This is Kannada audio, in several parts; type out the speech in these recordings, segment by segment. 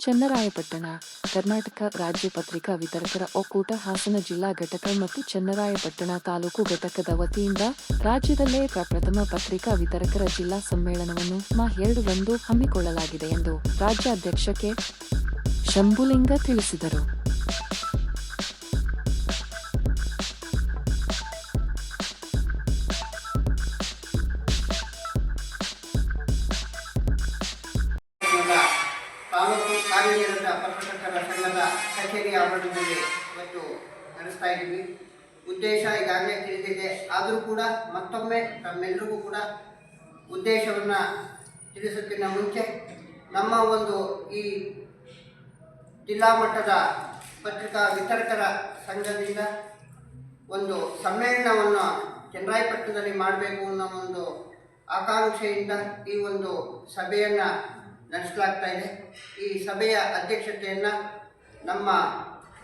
ಚನ್ನರಾಯಪಟ್ಟಣ ಕರ್ನಾಟಕ ರಾಜ್ಯ ಪತ್ರಿಕಾ ವಿತರಕರ ಒಕ್ಕೂಟ, ಹಾಸನ ಜಿಲ್ಲಾ ಘಟಕ ಮತ್ತು ಚನ್ನರಾಯಪಟ್ಟಣ ತಾಲೂಕು ಘಟಕದ ವತಿಯಿಂದ ರಾಜ್ಯದಲ್ಲೇ ಪ್ರಪ್ರಥಮ ಪತ್ರಿಕಾ ವಿತರಕರ ಜಿಲ್ಲಾ ಸಮ್ಮೇಳನವನ್ನು ಮಾ ಎರಡರಂದು ಹಮ್ಮಿಕೊಳ್ಳಲಾಗಿದೆ ಎಂದು ರಾಜ್ಯಾಧ್ಯಕ್ಷ ಕೆ. ಶಂಭುಲಿಂಗ ತಿಳಿಸಿದರು. ಕಾರ್ಯನಿರತ ಪತ್ರಕರ್ತರ ಸಂಘದ ಕಚೇರಿ ಆವರಣದಲ್ಲಿ ಇವತ್ತು ನಡೆಸ್ತಾ ಇದ್ದೀವಿ. ಉದ್ದೇಶ ಈಗಾಗಲೇ ತಿಳಿದಿದೆ. ಆದರೂ ಕೂಡ ಮತ್ತೊಮ್ಮೆ ತಮ್ಮೆಲ್ಲರಿಗೂ ಕೂಡ ಉದ್ದೇಶವನ್ನು ತಿಳಿಸೋಕ್ಕಿಂತ ಮುಂಚೆ ನಮ್ಮ ಒಂದು ಈ ಜಿಲ್ಲಾ ಮಟ್ಟದ ಪತ್ರಿಕಾ ವಿತರಕರ ಸಂಘದಿಂದ ಒಂದು ಸಮ್ಮೇಳನವನ್ನು ಚನ್ನರಾಯಪಟ್ಟಣದಲ್ಲಿ ಮಾಡಬೇಕು ಅನ್ನೋ ಒಂದು ಆಕಾಂಕ್ಷೆಯಿಂದ ಈ ಒಂದು ಸಭೆಯನ್ನು ನಡೆಸಲಾಗ್ತಾ ಇದೆ ಈ ಸಭೆಯ ಅಧ್ಯಕ್ಷತೆಯನ್ನು ನಮ್ಮ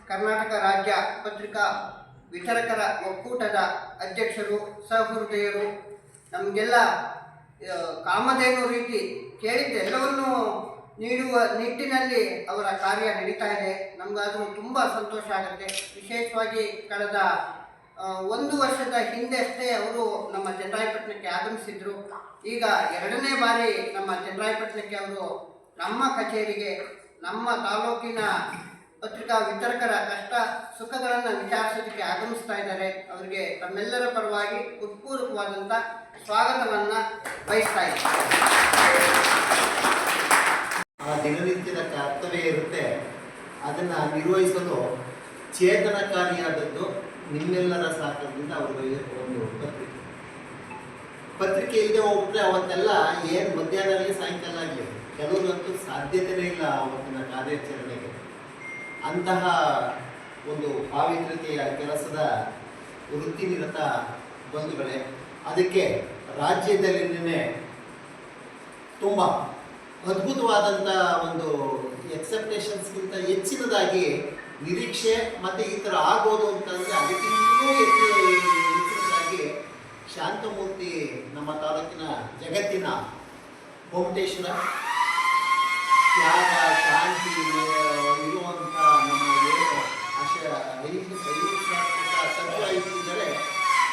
ಕರ್ನಾಟಕ ರಾಜ್ಯ ಪತ್ರಿಕಾ ವಿತರಕರ ಒಕ್ಕೂಟದ ಅಧ್ಯಕ್ಷರು, ಸಹೃದಯರು, ನಮಗೆಲ್ಲ ಕಾಮಧೇನು ರೀತಿ ಕೇಳಿದ್ದೆಲ್ಲವನ್ನೂ ನೀಡುವ ನಿಟ್ಟಿನಲ್ಲಿ ಅವರ ಕಾರ್ಯ ನಡೀತಾ ಇದೆ. ನಮಗಾದರೂ ತುಂಬ ಸಂತೋಷ ಆಗುತ್ತೆ. ವಿಶೇಷವಾಗಿ ಕಳೆದ ಒಂದು ವರ್ಷದ ಹಿಂದೆ ಅಷ್ಟೇ ಅವರು ನಮ್ಮ ಚಂದ್ರಾಯಪಟ್ಟಣಕ್ಕೆ ಆಗಮಿಸಿದ್ರು. ಈಗ ಎರಡನೇ ಬಾರಿ ನಮ್ಮ ಚಂದ್ರಾಯಪಟ್ಟಣಕ್ಕೆ ಅವರು ನಮ್ಮ ಕಚೇರಿಗೆ, ನಮ್ಮ ತಾಲೂಕಿನ ಪತ್ರಿಕಾ ವಿತರಕರ ಕಷ್ಟ ಸುಖಗಳನ್ನು ವಿಚಾರಿಸೋದಕ್ಕೆ ಆಗಮಿಸ್ತಾ ಇದ್ದಾರೆ. ಅವರಿಗೆ ತಮ್ಮೆಲ್ಲರ ಪರವಾಗಿ ಉತ್ಪೂರ್ವಕವಾದಂಥ ಸ್ವಾಗತವನ್ನು ಬಯಸ್ತಾ ಇದ್ದಾರೆ ದಿನನಿತ್ಯದ ಕರ್ತವ್ಯ ಇರುತ್ತೆ. ಅದನ್ನು ನಿರ್ವಹಿಸಲು ಚೇತನಕಾರಿಯಾದದ್ದು. ನಿಮ್ಮೆಲ್ಲರ ಸಹಕಾರದಿಂದ ಅವರಿಗೆ ಒಂದು ಪತ್ರಿಕೆ. ಪತ್ರಿಕೆ ಇಲ್ಲದೆ ಹೋಗ್ಬಿಟ್ರೆ ಅವತ್ತೆಲ್ಲ ಏನು ಮಧ್ಯಾಹ್ನದಲ್ಲಿ ಸಾಯಂಕಾಲ ಆಗಲಿ ಕೆಲವರಂತೂ ಸಾಧ್ಯತೆನೇ ಇಲ್ಲ ಅವತ್ತಿನ ಕಾರ್ಯಾಚರಣೆಗೆ. ಅಂತಹ ಒಂದು ಪಾವಿತ್ರ್ಯತೆಯ ಕೆಲಸದ ವೃತ್ತಿನಿರತ ಬಂಧುಗಳೇ, ಅದಕ್ಕೆ ರಾಜ್ಯದಲ್ಲಿ ತುಂಬ ಅದ್ಭುತವಾದಂಥ ಒಂದು ಎಕ್ಸೆಪ್ಟೇಷನ್ಸ್ಗಿಂತ ಹೆಚ್ಚಿನದಾಗಿ ನಿರೀಕ್ಷೆ ಮತ್ತು ಈ ಥರ ಆಗ್ಬೋದು ಅಂತಂದರೆ ಅದಕ್ಕಿಂತಲೂ ಹೆಚ್ಚು ಹೆಚ್ಚಿನದಾಗಿ ಶಾಂತಮೂರ್ತಿ ನಮ್ಮ ತಾಲೂಕಿನ ಜಗತ್ತಿನ ಗೋಮಟೇಶ್ವರ ತ್ಯಾಗ, ಶಾಂತಿ ಇರುವಂಥ ನಮ್ಮ ಏನು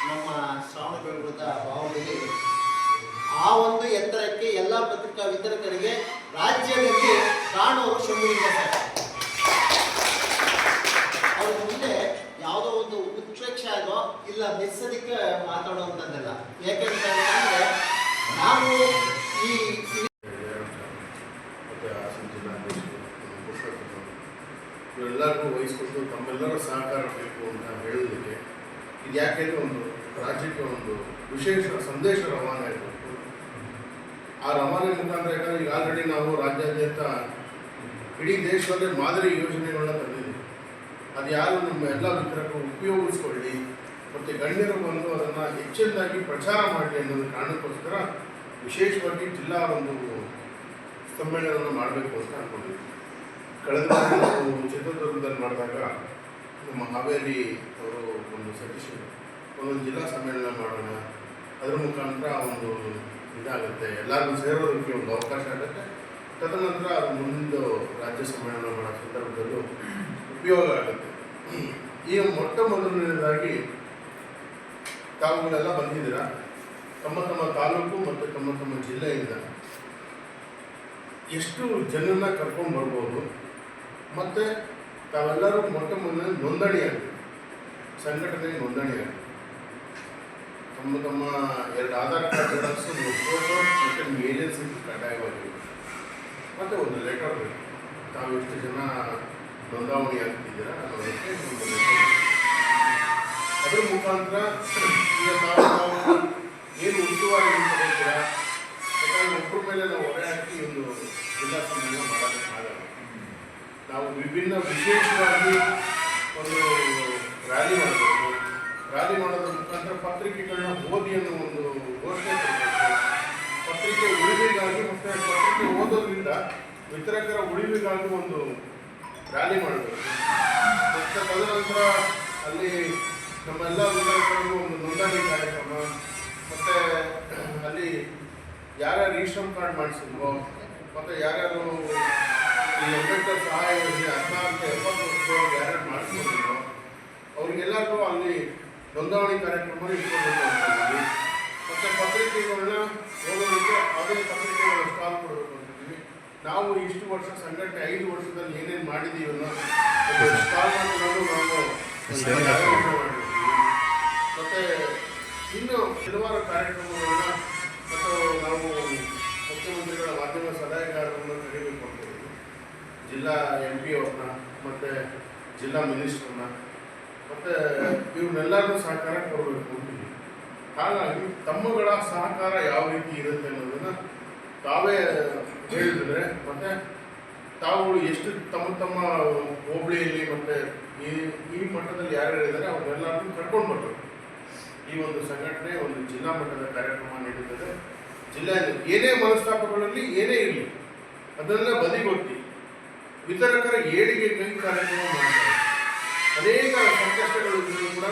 ನಮ್ಮ ಶ್ರಾವಣಬೆಳಗುಳದ ಭಾವನೆಗೆ ಆ ಒಂದು ಎತ್ತರಕ್ಕೆ ಎಲ್ಲ ಪತ್ರಿಕಾ ವಿತರಕರಿಗೆ ರಾಜ್ಯದಲ್ಲಿ ಕಾಣುವ ಶಂಭುಲಿಂಗ ಸರ್ ಅವ್ರ ಮುಂದೆ ಯಾವುದೋ ಒಂದು ಉತ್ಪ್ರೇಕ್ಷೆ ಆಗೋ ಇಲ್ಲ ಮೆಸ್ಸದಿಕ್ಕೆ ಮಾತಾಡುವಂಥದ್ದಲ್ಲ ಯಾಕೆಂತಂದ್ರೆ ನಾವು ಈ ಮತ್ತು ಹಾಸನ ಜಿಲ್ಲಾಧ್ಯಕ್ಷರು ಪುರುಷೋತ್ತಮ ಇವರೆಲ್ಲರಿಗೂ ವಹಿಸ್ಕೊಟ್ಟು ತಮ್ಮೆಲ್ಲರ ಸಹಕಾರ ಬೇಕು ಅಂತ ಹೇಳೋದಕ್ಕೆ ಇದು ಯಾಕೆಂದ್ರೆ ಒಂದು ರಾಜ್ಯಕ್ಕೆ ಒಂದು ವಿಶೇಷ ಸಂದೇಶ ರವಾನೆ ಆಗಬೇಕು ಆ ರವಾನೆ ಮುಖಾಂತರ ಯಾಕಂದ್ರೆ ಈಗ ಆಲ್ರೆಡಿ ನಾವು ರಾಜ್ಯಾದ್ಯಂತ ಇಡೀ ದೇಶದಲ್ಲೇ ಮಾದರಿ ಯೋಜನೆಗಳನ್ನ ತಂದಿದ್ದೀವಿ. ಅದು ಯಾರು ನಮ್ಮ ಎಲ್ಲ ಮಿತ್ರರು ಉಪಯೋಗಿಸ್ಕೊಳ್ಳಿ, ಮತ್ತು ಗಣ್ಯರು ಬಂದು ಅದನ್ನು ಹೆಚ್ಚಿನದಾಗಿ ಪ್ರಚಾರ ಮಾಡಲಿ ಅನ್ನೋದು ಕಾರಣಕ್ಕೋಸ್ಕರ ವಿಶೇಷವಾಗಿ ಜಿಲ್ಲಾ ಒಂದು ಸಮ್ಮೇಳನವನ್ನು ಮಾಡಬೇಕು ಅಂತ ಅನ್ಕೊಂಡಿದ್ದೀವಿ. ಕಳೆದ ಚಿತ್ರದುರ್ಗ ನಮ್ಮ ಹಾವೇರಿ ಅವರು ಒಂದು ಸಜೆಷನ್ ಒಂದೊಂದು ಜಿಲ್ಲಾ ಸಮ್ಮೇಳನ ಮಾಡೋಣ, ಅದರ ಮುಖಾಂತರ ಒಂದು ಇದಾಗುತ್ತೆ. ಎಲ್ಲರಿಗೂ ಸೇರೋದಕ್ಕೆ ಒಂದು ಅವಕಾಶ ಆಗುತ್ತೆ. ತದನಂತರ ಅದು ಮುಂದಿನ ರಾಜ್ಯ ಸಮ್ಮೇಳನ ಮಾಡೋ ಸಂದರ್ಭದಲ್ಲೂ ಉಪಯೋಗ ಆಗುತ್ತೆ. ಈ ಮೊಟ್ಟ ಮೊದಲನೇದಾಗಿ ತಾವುಗಳೆಲ್ಲ ಬಂದಿದ್ದೀರಾ? ತಮ್ಮ ತಮ್ಮ ತಾಲೂಕು ಮತ್ತು ತಮ್ಮ ತಮ್ಮ ಜಿಲ್ಲೆಯಿಂದ ಎಷ್ಟು ಜನರನ್ನ ಕರ್ಕೊಂಡು ಬರ್ಬೋದು? ಮತ್ತು ತಾವೆಲ್ಲರೂ ಮೊಟ್ಟ ಮೊದಲ ನೋಂದಣಿ ಆಗಬೇಕು ಸಂಘಟನೆಗೆ ನೋಂದಣಿ ಆಗಬೇಕು ತಮ್ಮ ತಮ್ಮ ಎರಡು ಆಧಾರ್ ಕಾರ್ಡ್ ಜೆರಾಕ್ಸು ನಿಮ್ಮ ಏಜೆನ್ಸಿ ಕಡ್ಡಾಯವಾಗಿ ಮತ್ತು ಒಂದು ಲೆಟರ್ ಬೇಕು. ತಾವು ಎಷ್ಟು ಜನ ನೋಂದಾವಣಿ ಆಗ್ತಿದ್ದೀರಾ ಅನ್ನೋದಕ್ಕೆ ಅದ್ರ ಮುಖಾಂತರ ಈಗ ತಾವು ನಾವು ಏನು ಉಸ್ತುವಾರಿ ತಗೋತೀರಾ ಯಾಕಂದ್ರೆ ಒಬ್ಬರ ಮೇಲೆ ನಾವು ಹೊರೆ ಹಾಕಿ ಒಂದು ಜಿಲ್ಲಾ ಸಮ್ಮೇಳನ ಮಾಡೋದಕ್ಕಾಗಲ್ಲ ನಾವು ವಿಭಿನ್ನ ವಿಶೇಷವಾಗಿ ಒಂದು ರ್ಯಾಲಿ ಮಾಡಬೇಕು. ರ್ಯಾಲಿ ಮಾಡೋದ್ರ ಮುಖಾಂತರ ಪತ್ರಿಕೆಗಳನ್ನ ಓದಿ ಅನ್ನೋ ಒಂದು ಘೋಷಣೆ ಕೊಡಬೇಕು. ಪತ್ರಿಕೆ ಉಳಿವಿಗಾಗಿ ಮತ್ತು ಪತ್ರಿಕೆ ಓದೋದ್ರಿಂದ ವಿತರಕರ ಉಳಿವಿಗಾಗಿ ಒಂದು ರ್ಯಾಲಿ ಮಾಡಬೇಕು. ಮತ್ತು ತದನಂತರ ಅಲ್ಲಿ ನಮ್ಮೆಲ್ಲ ವಿತರಕರಿಗೂ ಒಂದು ನೋಂದಣಿ ಕಾರ್ಯಕ್ರಮ, ಮತ್ತು ಅಲ್ಲಿ ಯಾರ್ಯಾರು ಈ ಶ್ರಮ್ ಕಾರ್ಡ್ ಮಾಡಿಸಿದ್ವೋ, ಮತ್ತು ಯಾರ್ಯಾರು ಈ ಅಂಬೇಡ್ಕರ್ ಸಹಾಯ ಯೋಜನೆ ಹದಿನಾಲ್ಕು ಎಪ್ಪತ್ತು ವರ್ಷಗಳು ಯಾರ್ಯಾರು ಮಾಡಿಸ್ಕೊಂಡಿದ್ರು ಅವ್ರಿಗೆಲ್ಲರಿಗೂ ಅಲ್ಲಿ ನೋಂದಣಿ ಕಾರ್ಯಕ್ರಮ ಇಟ್ಕೊಳ್ಬೇಕು ಅಂತಿದ್ದೀವಿ ಮತ್ತು ಪತ್ರಿಕೆಗಳನ್ನ ಓದೋದಕ್ಕೆ ಅದೇ ಪತ್ರಿಕೆಗಳ ಸ್ಟಾಲ್ ಕೊಡಬೇಕು ಅಂತಿದ್ದೀವಿ ನಾವು ಇಷ್ಟು ವರ್ಷ ಸಂಘಟನೆ ಐದು ವರ್ಷದಲ್ಲಿ ಏನೇನು ಮಾಡಿದ್ದೀವಿ ಅನ್ನೋ ಸ್ಟಾಲ್ ಮಾಡಿಕೊಂಡು ನಾವು ಮತ್ತು ಇನ್ನು ಹಲವಾರು ಕಾರ್ಯಕ್ರಮಗಳನ್ನ ಮತ್ತು ನಾವು ಮುಖ್ಯಮಂತ್ರಿಗಳ ಮಾಧ್ಯಮ ಸಲಹೆಗಾರರನ್ನು. ಜಿಲ್ಲಾ ಎಂ ಪಿ ಅವ್ರನ್ನ, ಮತ್ತು ಜಿಲ್ಲಾ ಮಿನಿಸ್ಟ್ರನ್ನ ಮತ್ತು ಇವ್ರನ್ನೆಲ್ಲರೂ ಸಹಕಾರ ಕೊಡಬೇಕು ಅಂತೀವಿ ಹಾಗಾಗಿ ತಮ್ಮಗಳ ಸಹಕಾರ ಯಾವ ರೀತಿ ಇರುತ್ತೆ ಅನ್ನೋದನ್ನು ತಾವೇ ಹೇಳಿದ್ರೆ, ಮತ್ತು ತಾವುಗಳು ಎಷ್ಟು ತಮ್ಮ ತಮ್ಮ ಹೋಬಳಿಯಲ್ಲಿ ಮತ್ತು ಈ ಈ ಮಟ್ಟದಲ್ಲಿ ಯಾರು ಇದ್ದಾರೆ ಅವ್ರನ್ನೆಲ್ಲರನ್ನೂ ಕರ್ಕೊಂಡು ಬರಬೇಕು. ಈ ಒಂದು ಸಂಘಟನೆ ಒಂದು ಜಿಲ್ಲಾ ಮಟ್ಟದ ಕಾರ್ಯಕ್ರಮ ನೀಡುತ್ತದೆ. ಜಿಲ್ಲೆಯಲ್ಲಿ ಏನೇ ಮನಸ್ತಾಪಗಳಲ್ಲಿ ಏನೇ ಇರಲಿ ಅದನ್ನೆಲ್ಲ ಬದಿಗೊತ್ತಿ ವಿತರಕರ ಏಳಿಗೆ ಕೈ ಕಾರ್ಯಕ್ರಮ ಮಾಡ್ತಾರೆ ಅನೇಕ ಸಂಕಷ್ಟಗಳು ಕೂಡ